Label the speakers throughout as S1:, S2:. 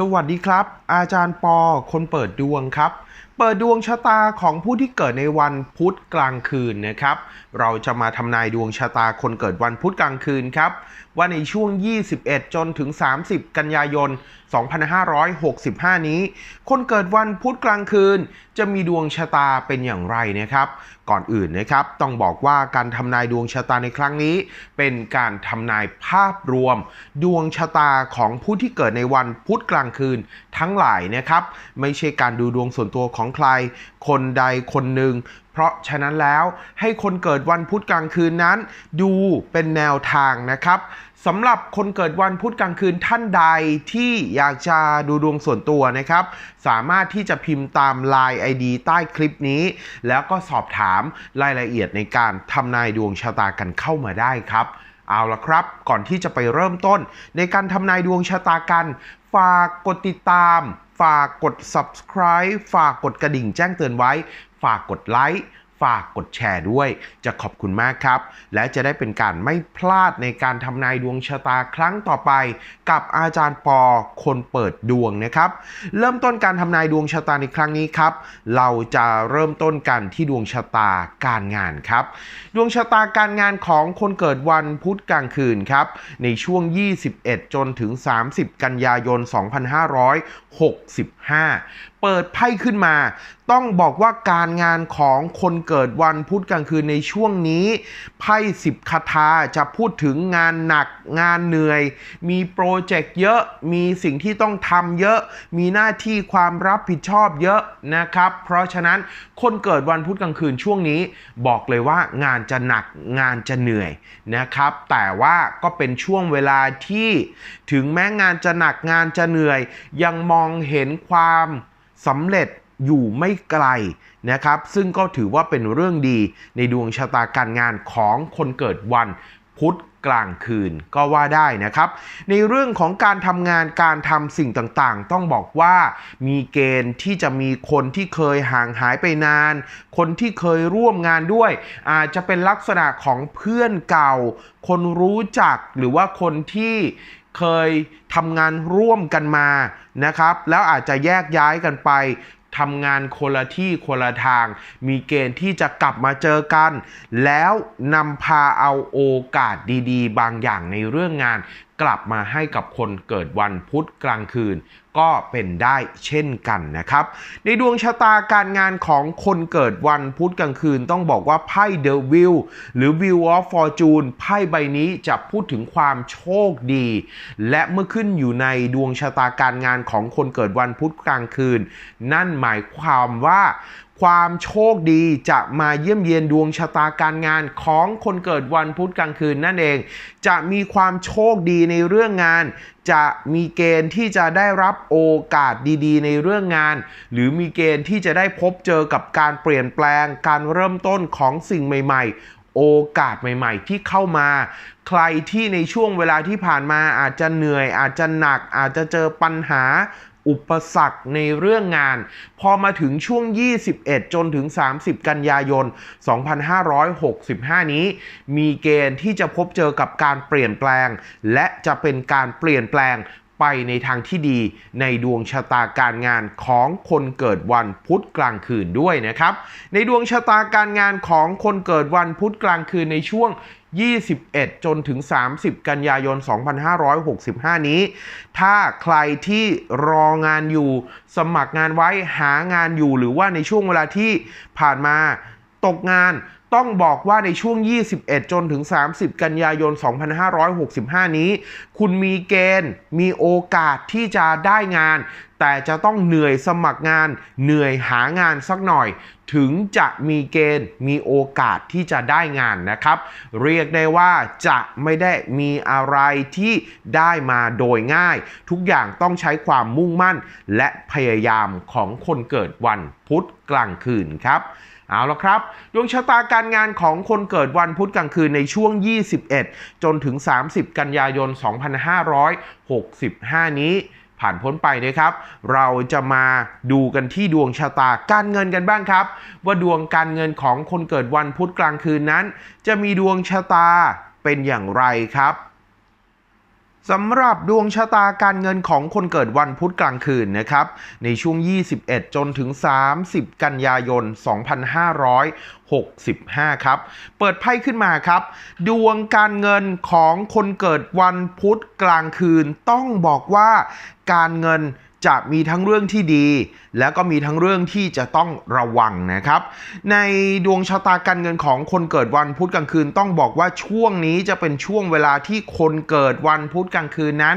S1: สวัสดีครับ อาจารย์ปอคนเปิดดวงครับ เปิดดวงชะตาของผู้ที่เกิดในวันพุธกลางคืนนะครับ เราจะมาทำนายดวงชะตาคนเกิดวันพุธกลางคืนครับ ว่าในช่วง 21 จนถึง 30 กันยายน 2565 นี้ คนเกิดวันพุธกลางคืน จะมีดวงชะตาเป็นอย่างไรนะครับ ก่อนอื่นนะครับ ต้องบอกว่าการทำนายดวงชะตาในครั้งนี้ เป็นการทำนายภาพรวม ดวงชะตาของผู้ที่เกิดในวันพุธกลางคืนทั้งหลายนะครับ ไม่ใช่การดูดวงส่วนตัวของใคร คนใดคนหนึ่ง เพราะฉะนั้นแล้วให้คนเกิดวันพุธกลางคืนนั้น ดูเป็นแนวทางนะครับสำหรับคนเกิดวันพุธกลางคืนท่านใดที่อยากจะดูดวงส่วนตัวนะครับ สามารถที่จะพิมพ์ตาม Line ID ใต้คลิปนี้ แล้วก็สอบถามรายละเอียดในการทำนายดวงชะตากันเข้ามาได้ครับเอาละครับ ก่อนที่จะไปเริ่มต้น ในการทำนายดวงชะตากัน ฝากกดติดตาม ฝากกด subscribe ฝากกดกระดิ่งแจ้งเตือนไว้ ฝากกดไลค์ ฝากกดแชร์ด้วย จะขอบคุณมากครับ และจะได้เป็นการไม่พลาดในการทำนายดวงชะตาครั้งต่อไป กับอาจารย์ปอคนเปิดดวงนะครับ เริ่มต้นการทำนายดวงชะตาในครั้งนี้ครับ เราจะเริ่มต้นกันที่ดวงชะตาการงานครับ ดวงชะตาการงานของคนเกิดวันพุธกลางคืนครับ ในช่วง 21 จนถึง 30 กันยายน 2565 เปิดไพ่ขึ้นมา ต้องบอกว่าการงานของคนเกิดวันพุธกลางคืนในช่วงนี้ไพ่สิบคาถาจะพูดถึงงานหนักงานเหนื่อย มีโปรเจกต์เยอะ มีสิ่งที่ต้องทำเยอะ มีหน้าที่ความรับผิดชอบเยอะนะครับ เพราะฉะนั้นคนเกิดวันพุธกลางคืนช่วงนี้ บอกเลยว่างานจะหนักงานจะเหนื่อยนะครับ แต่ว่าก็เป็นช่วงเวลาที่ถึงแม้งานจะหนักงานจะเหนื่อย ยังมองเห็นความ สำเร็จอยู่ไม่ไกลนะครับ ซึ่งก็ถือว่าเป็นเรื่องดีในดวงชะตาการงานของคนเกิดวันพุธกลางคืนก็ว่าได้นะครับ ในเรื่องของการทำงานการทำสิ่งต่างๆ ต้องบอกว่ามีเกณฑ์ที่จะมีคนที่เคยห่างหายไปนาน คนที่เคยร่วมงานด้วย อาจจะเป็นลักษณะของเพื่อนเก่า คนรู้จักหรือว่าคนที่ เคยทำงานร่วมกันมานะครับ แล้วอาจจะแยกย้ายกันไปทำงานคนละที่คนละทาง มีเกณฑ์ที่จะกลับมาเจอกัน แล้วนำพาเอาโอกาสดีๆ บางอย่างในเรื่องงาน กลับมาให้กับคนเกิดวันพุธกลางคืน ก็เป็นได้เช่นกันนะครับ ในดวงชะตาการงานของคนเกิดวันพุธกลางคืน ต้องบอกว่าไพ่เดอะวิลหรือ Wheel of Fortune ไพ่ใบนี้จะพูดถึงความโชคดี และเมื่อขึ้นอยู่ในดวงชะตาการงานของคนเกิดวันพุธกลางคืน นั่นหมายความว่า ความโชคดีจะมาเยี่ยมเยียนดวงชะตาการงานของคนเกิดวันพุธกลางคืนนั่นเอง จะมีความโชคดีในเรื่องงาน จะมีเกณฑ์ที่จะได้รับโอกาสดีๆ ในเรื่องงาน หรือมีเกณฑ์ที่จะได้พบเจอกับการเปลี่ยนแปลง การเริ่มต้นของสิ่งใหม่ ๆ โอกาสใหม่ ๆ ที่เข้ามา ใครที่ในช่วงเวลาที่ผ่านมาอาจจะเหนื่อย อาจจะหนัก อาจจะเจอปัญหา อุปสรรคในเรื่องงาน พอมาถึงช่วง 21 จนถึง 30 กันยายน 2565 นี้ มีเกณฑ์ที่จะพบเจอกับการเปลี่ยนแปลง และจะเป็นการเปลี่ยนแปลงไปในทางที่ดีในดวงชะตาการงานของคนเกิดวันพุธกลางคืนด้วยนะครับ ในดวงชะตาการงานของคนเกิดวันพุธกลางคืนในช่วง 21 จนถึง 30 กันยายน 2565 นี้ ถ้าใครที่รองานอยู่ สมัครงานไว้หางานอยู่หรือว่าในช่วงเวลาที่ผ่านมา ตกงาน ต้องบอกว่าในช่วง 21 จนถึง 30 กันยายน 2565 นี้ คุณมีเกณฑ์ มีโอกาสที่จะได้งาน แต่จะต้องเหนื่อยสมัครงาน เหนื่อยหางานสักหน่อย ถึงจะมีเกณฑ์ มีโอกาสที่จะได้งานนะครับ เรียกได้ว่าจะไม่ได้มีอะไรที่ได้มาโดยง่าย ทุกอย่างต้องใช้ความมุ่งมั่น และพยายามของคนเกิดวันพุธกลางคืนครับ เอาละครับ ดวงชะตาการงานของคนเกิดวันพุธกลางคืนในช่วง 21 จนถึง 30 กันยายน 2565 นี้ผ่านพ้นไปนะครับ เราจะมาดูกันที่ดวงชะตาการเงินกันบ้างครับ ว่าดวงการเงินของคนเกิดวันพุธกลางคืนนั้น จะมีดวงชะตาเป็นอย่างไรครับ สำหรับดวงชะตาการเงินของคนเกิดวันพุธกลางคืนนะครับ ในช่วง 21 จนถึง 30 กันยายน 2565 ครับ เปิดไพ่ขึ้นมาครับ ดวงการเงินของคนเกิดวันพุธกลางคืน ต้องบอกว่าการเงินจะมีทั้งเรื่องที่ดี แล้วก็มีทั้งเรื่องที่จะต้องระวังนะครับ ในดวงชะตาการเงินของคนเกิดวันพุธกลางคืนต้องบอกว่าช่วงนี้จะเป็นช่วงเวลาที่คนเกิดวันพุธกลางคืนนั้น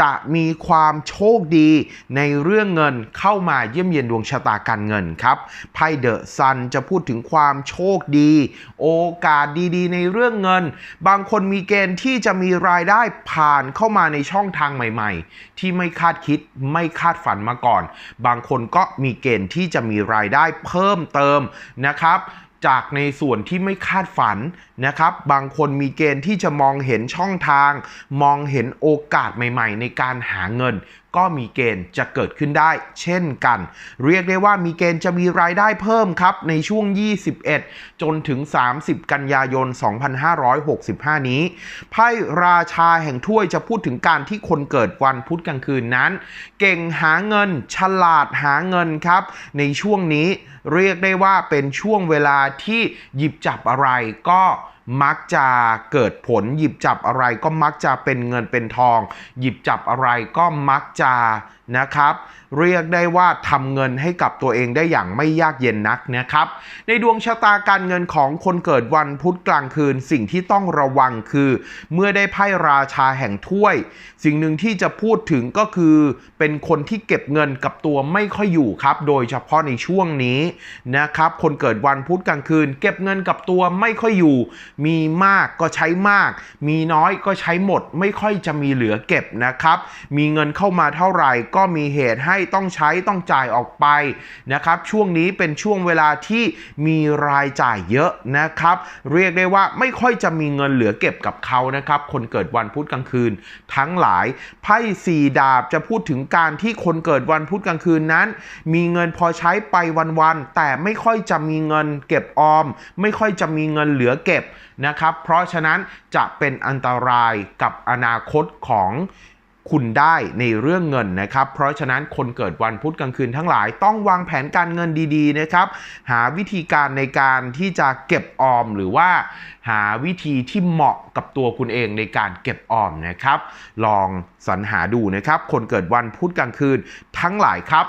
S1: จะมีความโชคดีในเรื่องเงินเข้ามาเยี่ยมเยียนดวงชะตาการเงินครับไพ่เดอะซันจะพูดถึงความโชคดี โอกาสดีๆ ในเรื่องเงิน บางคนมีเกณฑ์ที่จะมีรายได้ผ่านเข้ามาในช่องทางใหม่ ๆ ที่ไม่คาดคิดไม่คาดฝันมาก่อน บางคนก็ก็มีเกณฑ์ที่จะมีรายได้เพิ่มเติมนะครับจากในส่วนที่ไม่คาดฝันนะครับ บางคนมีเกณฑ์ที่จะมองเห็นช่องทาง มองเห็นโอกาสใหม่ ๆ ในการหาเงินก็มีเกณฑ์จะเกิดขึ้นได้เช่นกัน เรียกได้ว่ามีเกณฑ์จะมีรายได้เพิ่มครับ ในช่วง 21 จนถึง 30 กันยายน 2565 นี้ ไพ่ราชาแห่งถ้วยจะพูดถึงการที่คนเกิดวันพุธกลางคืนนั้น เก่งหาเงิน ฉลาดหาเงินครับ ในช่วงนี้เรียกได้ว่าเป็นช่วงเวลาที่หยิบจับอะไรก็ มักจะเกิดผลหยิบจับอะไรก็มักจะเป็นเงินเป็นทอง หยิบจับอะไรก็มักจะ นะครับ เรียกได้ว่าทำเงินให้กับตัวเองได้อย่างไม่ยากเย็นนักนะครับ ในดวงชะตาการเงินของคนเกิดวันพุธกลางคืน สิ่งที่ต้องระวังคือ เมื่อได้ไพ่ราชาแห่งถ้วย สิ่งหนึ่งที่จะพูดถึงก็คือ เป็นคนที่เก็บเงินกับตัวไม่ค่อยอยู่ครับ โดยเฉพาะในช่วงนี้นะครับ คนเกิดวันพุธกลางคืน เก็บเงินกับตัวไม่ค่อยอยู่ มีมากก็ใช้มาก มีน้อยก็ใช้หมด ไม่ค่อยจะมีเหลือเก็บนะครับ มีเงินเข้ามาเท่าไหร่ก็็มีเหตุให้ต้องใช้ต้องจ่ายออกไปนะครับช่วงนี้เป็นช่วงเวลาที่มีรายจ่ายเยอะนะครับ เรียกได้ว่าไม่ค่อยจะมีเงินเหลือเก็บกับเขานะครับคนเกิดวันพุธกลางคืน ทั้งหลายไพ่สี่ดาบจะพูดถึงการที่คนเกิดวันพุธกลางคืนนั้น มีเงินพอใช้ไปวันๆแต่ไม่ค่อยจะมีเงินเก็บออม ไม่ค่อยจะมีเงินเหลือเก็บนะครับ เพราะฉะนั้นจะเป็นอันตรายกับอนาคตของ คุณได้ในเรื่องเงินนะครับ เพราะฉะนั้นคนเกิดวันพุธกลางคืนทั้งหลายต้องวางแผนการเงินดีๆนะครับ หาวิธีการในการที่จะเก็บออมหรือว่า หาวิธีที่เหมาะกับตัวคุณเองในการเก็บออมนะครับ ลองสรรหาดูนะครับ คนเกิดวันพุธกลางคืนทั้งหลายครับ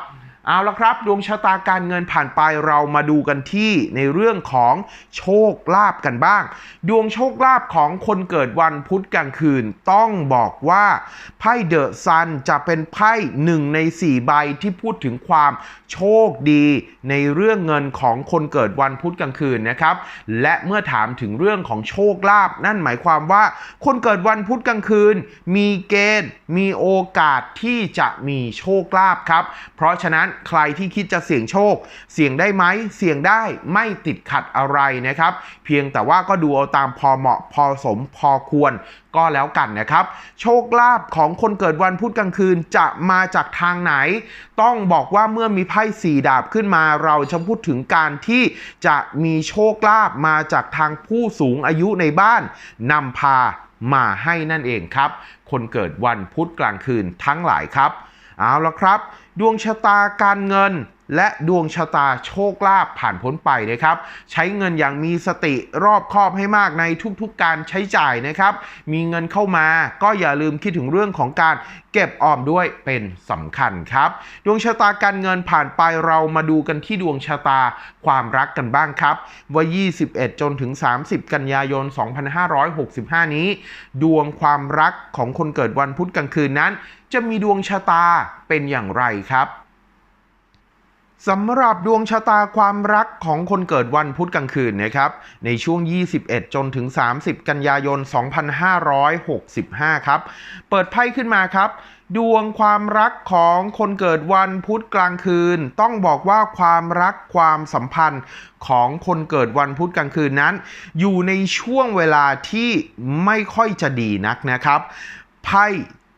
S1: เอาละครับ ดวงชะตาการเงินผ่านไปเรามาดูกันที่ในเรื่องของโชคลาภกันบ้าง ดวงโชคลาภของคนเกิดวันพุธกลางคืนต้องบอกว่าไพ่เดอะซันจะเป็นไพ่หนึ่งในสี่ใบที่พูดถึงความโชคดีในเรื่องเงินของคนเกิดวันพุธกลางคืนนะครับ และเมื่อถามถึงเรื่องของโชคลาภนั่นหมายความว่า คนเกิดวันพุธกลางคืน มีเกณฑ์มีโอกาสที่จะมีโชคลาภครับ เพราะฉะนั้นใครที่คิดจะเสี่ยงโชค เสี่ยงได้ไหมเสี่ยงได้ไม่ติดขัดอะไรนะครับ เพียงแต่ว่าก็ดูเอาตามพอเหมาะพอสมพอควรก็แล้วกันนะครับ โชคลาภของคนเกิดวันพุธกลางคืนจะมาจากทางไหน ต้องบอกว่าเมื่อมีไพ่สี่ดาบขึ้นมาเราจะพูดถึงการที่จะมีโชคลาภมาจากทางผู้สูงอายุในบ้านนำพามาให้นั่นเองครับ คนเกิดวันพุธกลางคืนทั้งหลายครับ เอาละครับ ดวงชะตาการเงิน และดวงชะตาโชคลาภผ่านพ้นไปนะครับ ใช้เงินอย่างมีสติรอบคอบให้มากในทุกๆการใช้จ่ายนะครับ มีเงินเข้ามาก็อย่าลืมคิดถึงเรื่องของการเก็บออมด้วยเป็นสำคัญครับ ดวงชะตาการเงินผ่านไปเรามาดูกันที่ดวงชะตาความรักกันบ้างครับ ว่า 21 จนถึง 30 กันยายน 2565 นี้ ดวงความรักของคนเกิดวันพุธกลางคืนนั้น จะมีดวงชะตาเป็นอย่างไรครับ สำหรับดวงชะตาความรักของคนเกิดวันพุธกลางคืนนะครับในช่วง 21 จนถึง 30 กันยายน 2565 ครับ เปิดไพ่ขึ้นมาครับ ดวงความรักของคนเกิดวันพุธกลางคืน ต้องบอกว่าความรักความสัมพันธ์ของคนเกิดวันพุธกลางคืนนั้น อยู่ในช่วงเวลาที่ไม่ค่อยจะดีนักนะครับไพ่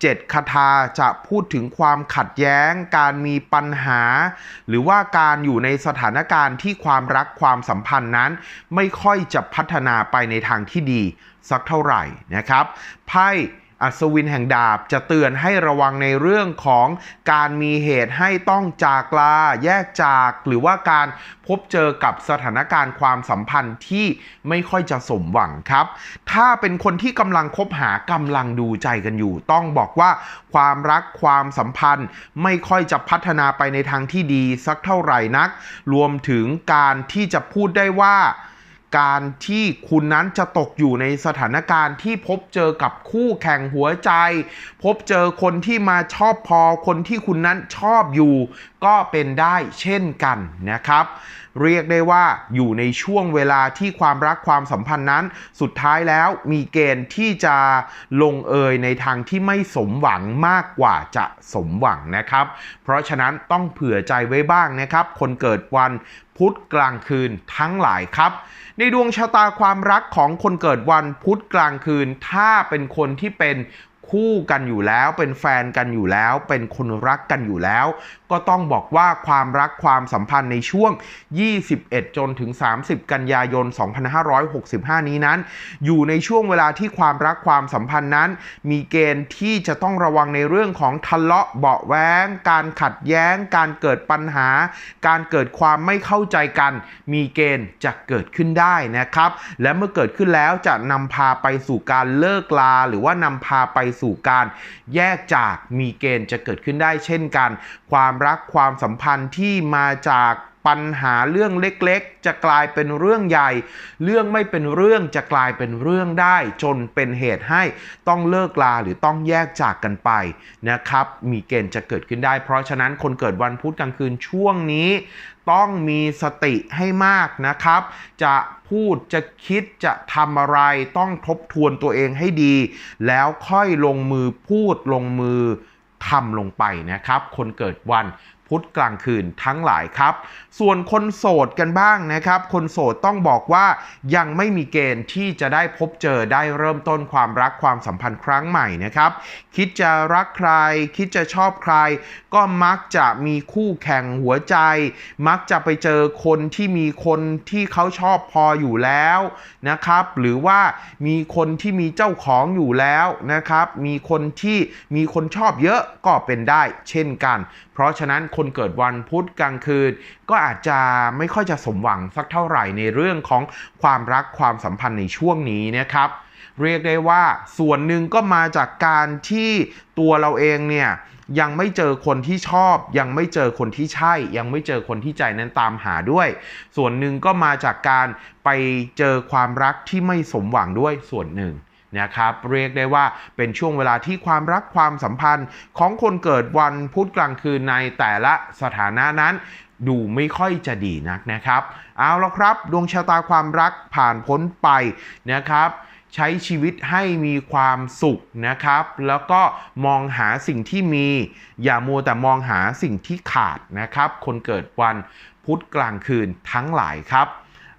S1: เจ็ดคาถาจะพูดถึงความขัดแย้ง การมีปัญหา หรือว่าการอยู่ในสถานการณ์ที่ความรักความสัมพันธ์นั้น ไม่ค่อยจะพัฒนาไปในทางที่ดีสักเท่าไหร่นะครับไพ่ อัศวินแห่งดาบจะเตือนให้ระวังในเรื่องของการมีเหตุให้ต้องจากลาแยกจาก หรือว่าการพบเจอกับสถานการณ์ความสัมพันธ์ที่ไม่ค่อยจะสมหวังครับ ถ้าเป็นคนที่กำลังคบหากำลังดูใจกันอยู่ ต้องบอกว่าความรักความสัมพันธ์ไม่ค่อยจะพัฒนาไปในทางที่ดีสักเท่าไหร่นัก รวมถึงการที่จะพูดได้ว่า การที่คุณนั้นจะตกอยู่ในสถานการณ์ที่พบเจอกับคู่แข่งหัวใจ พบเจอคนที่มาชอบพอคนที่คุณนั้นชอบอยู่ ก็เป็นได้เช่นกันนะครับเรียกได้ว่าอยู่ในช่วงเวลาที่ความรักความสัมพันธ์นั้น สุดท้ายแล้วมีเกณฑ์ที่จะลงเอยในทางที่ไม่สมหวังมากกว่าจะสมหวังนะครับ เพราะฉะนั้นต้องเผื่อใจไว้บ้างนะครับ คนเกิดวันพุธกลางคืนทั้งหลายครับ ในดวงชะตาความรักของคนเกิดวันพุธกลางคืน ถ้าเป็นคนที่เป็นคู่กันอยู่แล้ว เป็นแฟนกันอยู่แล้ว เป็นคนรักกันอยู่แล้ว ก็ต้องบอกว่าความรักความสัมพันธ์ในช่วง 21 จนถึง 30 กันยายน 2565 นี้นั้น อยู่ในช่วงเวลาที่ความรักความสัมพันธ์นั้น มีเกณฑ์ที่จะต้องระวังในเรื่องของทะเลาะเบาะแว้งการขัดแย้ง การเกิดปัญหา การเกิดความไม่เข้าใจกัน มีเกณฑ์จะเกิดขึ้นได้นะครับ และเมื่อเกิดขึ้นแล้วจะนำพาไปสู่การเลิกลา หรือว่านำพาไปสู่การแยกจากมีเกณฑ์จะเกิดขึ้นได้เช่นกัน ความรักความสัมพันธ์ที่มาจากปัญหาเรื่องเล็กๆ จะกลายเป็นเรื่องใหญ่ เรื่องไม่เป็นเรื่องจะกลายเป็นเรื่องได้ จนเป็นเหตุให้ต้องเลิกลาหรือต้องแยกจากกันไปนะครับ มีเกณฑ์จะเกิดขึ้นได้ เพราะฉะนั้นคนเกิดวันพุธกลางคืนช่วงนี้ ต้องมีสติให้มากนะครับ จะพูดจะคิดจะทำอะไรต้องทบทวนตัวเองให้ดี แล้วค่อยลงมือพูดลงมือ ทำลงไปนะครับ คนเกิดวัน พุธกลางคืนทั้งหลายครับ ส่วนคนโสดกันบ้างนะครับ คนโสดต้องบอกว่ายังไม่มีเกณฑ์ที่จะได้พบเจอได้เริ่มต้นความรักความสัมพันธ์ครั้งใหม่นะครับ คิดจะรักใคร คิดจะชอบใคร ก็มักจะมีคู่แข่งหัวใจ มักจะไปเจอคนที่มีคนที่เขาชอบพออยู่แล้วนะครับ หรือว่ามีคนที่มีเจ้าของอยู่แล้วนะครับ มีคนที่มีคนชอบเยอะก็เป็นได้ เช่นกัน ราะฉะนั้นคนเกิดวันพุธกลางคืน ก็อาจจะไม่ค่อยจะสมหวังสักเท่าไหร่ในเรื่องของความรักความสัมพันธ์ในช่วงนี้นะครับ เรียกได้ว่าส่วนหนึ่งก็มาจากการที่ตัวเราเองเนี่ยยังไม่เจอคนที่ชอบ ยังไม่เจอคนที่ใช่ ยังไม่เจอคนที่ใจนั้นตามหาด้วย ส่วนหนึ่งก็มาจากการไปเจอความรักที่ไม่สมหวังด้วยส่วนหนึ่ง นะครับเรียกได้ว่าเป็นช่วงเวลาที่ความรักความสัมพันธ์ของคนเกิดวันพุธกลางคืนในแต่ละสถานะนั้น ดูไม่ค่อยจะดีนักนะครับ เอาละครับ ดวงชะตาความรักผ่านพ้นไปนะครับใช้ชีวิตให้มีความสุขนะครับ แล้วก็มองหาสิ่งที่มี อย่ามัวแต่มองหาสิ่งที่ขาดนะครับ คนเกิดวันพุธกลางคืนทั้งหลายครับ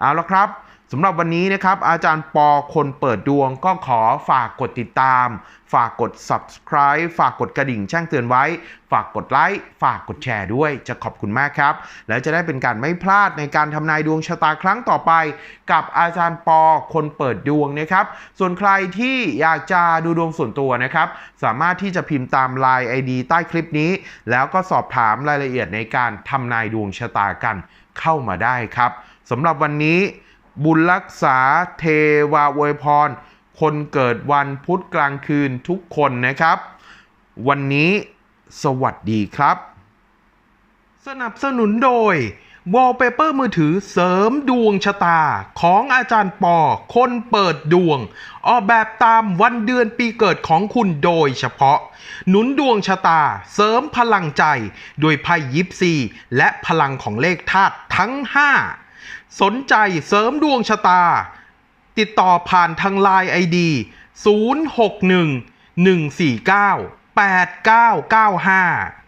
S1: เอาละครับ สำหรับวันนี้นะครับ อาจารย์ปอคนเปิดดวงก็ขอฝากกดติดตาม ฝากกด subscribe ฝากกดกระดิ่งแจ้งเตือนไว้ ฝากกดไลค์ ฝากกดแชร์ด้วย จะขอบคุณมากครับ แล้วจะได้เป็นการไม่พลาดในการทำนายดวงชะตาครั้งต่อไป กับอาจารย์ปอคนเปิดดวงนะครับ ส่วนใครที่อยากจะดูดวงส่วนตัวนะครับ สามารถที่จะพิมพ์ตาม Line ID ใต้คลิปนี้ แล้วก็สอบถามรายละเอียดในการทำนายดวงชะตากันเข้ามาได้ครับสำหรับวันนี้ บุญรักษาเทวาอวยพร คนเกิดวันพุธกลางคืนทุกคนนะครับ วันนี้สวัสดีครับ สนับสนุนโดยวอลเปเปอร์มือถือเสริมดวงชะตาของอาจารย์ปอ คนเปิดดวง ออกแบบตามวันเดือนปีเกิดของคุณโดยเฉพาะ หนุนดวงชะตาเสริมพลังใจ โดยไพ่ยิปซี และพลังของเลขธาตุทั้ง 5 สนใจเสริมดวงชะตา ติดต่อผ่านทางไลน์ไอดี061 149 8995